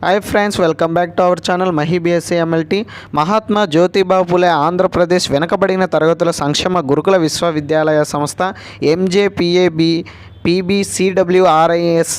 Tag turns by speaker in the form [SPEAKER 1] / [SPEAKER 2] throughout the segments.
[SPEAKER 1] Hi friends welcome back to our channel Mahi BSc MLT Mahatma Jyotiba Phule Andhra Pradesh వెనుకబడిన తరగతుల సంక్షేమ గురుకుల విశ్వవిద్యాలయ సంస్థ MJPAB PBCWRIS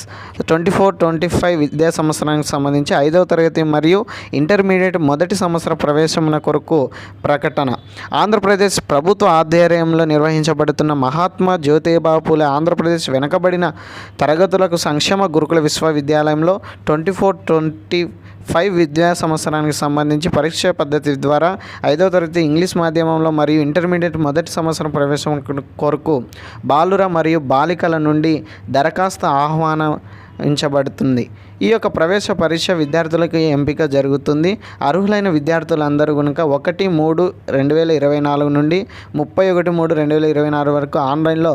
[SPEAKER 1] twenty four twenty five విద్యా సంవత్సరానికి సంబంధించి ఐదవ తరగతి మరియు ఇంటర్మీడియట్ మొదటి సంవత్సర ప్రవేశమున కొరకు ప్రకటన. ఆంధ్రప్రదేశ్ ప్రభుత్వ ఆధ్వర్యంలో నిర్వహించబడుతున్న మహాత్మా జ్యోతిబాపులే ఆంధ్రప్రదేశ్ వెనుకబడిన తరగతులకు సంక్షేమ గురుకుల విశ్వవిద్యాలయంలో ట్వంటీ ఫోర్ ట్వంటీ ఫైవ్ విద్యా సంవత్సరానికి సంబంధించి పరీక్ష పద్ధతి ద్వారా ఐదవ తరగతి ఇంగ్లీష్ మాధ్యమంలో మరియు ఇంటర్మీడియట్ మొదటి సంవత్సరం ప్రవేశం కొరకు బాలుర మరియు బాలికల నుండి దరఖాస్తు ఉంచబడుతుంది. ఈ యొక్క ప్రవేశ పరీక్ష విద్యార్థులకు ఎంపిక జరుగుతుంది. అర్హులైన విద్యార్థులందరూ కనుక ఒకటి మూడు రెండు వేల ఇరవై నాలుగు నుండి ముప్పై ఒకటి మూడు రెండు వేల ఇరవై నాలుగు వరకు ఆన్లైన్లో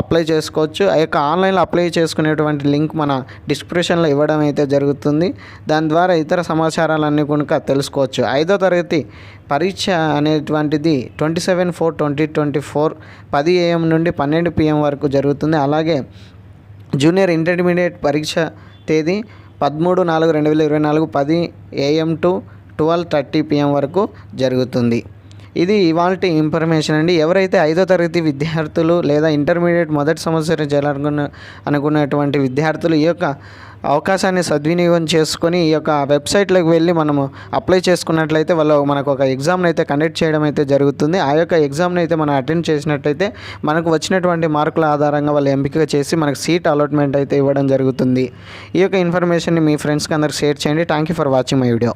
[SPEAKER 1] అప్లై చేసుకోవచ్చు. ఆ యొక్క ఆన్లైన్లో అప్లై చేసుకునేటువంటి లింక్ మన డిస్క్రిప్షన్లో ఇవ్వడం అయితే జరుగుతుంది. దాని ద్వారా ఇతర సమాచారాలన్నీ కనుక తెలుసుకోవచ్చు. ఐదో తరగతి పరీక్ష అనేటువంటిది twenty seven four twenty twenty four పది ఏఎం నుండి పన్నెండు పిఎం వరకు జరుగుతుంది. అలాగే జూనియర్ ఇంటర్మీడియట్ పరీక్ష తేదీ పదమూడు నాలుగు రెండు వేల ఇరవై నాలుగు పది AM to twelve thirty PM వరకు జరుగుతుంది. ఇది ఇవాళ ఇన్ఫర్మేషన్ అండి. ఎవరైతే ఐదో తరగతి విద్యార్థులు లేదా ఇంటర్మీడియట్ మొదటి సంవత్సరం చేయాలనుకున్న అనుకున్నటువంటి విద్యార్థులు ఈ యొక్క అవకాశాన్ని సద్వినియోగం చేసుకొని ఈ యొక్క వెబ్సైట్లోకి వెళ్ళి మనము అప్లై చేసుకున్నట్లయితే వాళ్ళు మనకు ఒక ఎగ్జామ్ని అయితే కండక్ట్ చేయడం అయితే జరుగుతుంది. ఆ యొక్క ఎగ్జామ్ని అయితే మనం అటెండ్ చేసినట్టయితే మనకు వచ్చినటువంటి మార్కుల ఆధారంగా వాళ్ళు ఎంపిక చేసి మనకు సీట్ అలాట్మెంట్ అయితే ఇవ్వడం జరుగుతుంది. ఈ యొక్క ఇన్ఫర్మేషన్ని మీ ఫ్రెండ్స్కి అందరికి షేర్ చేయండి. Thank you for watching my video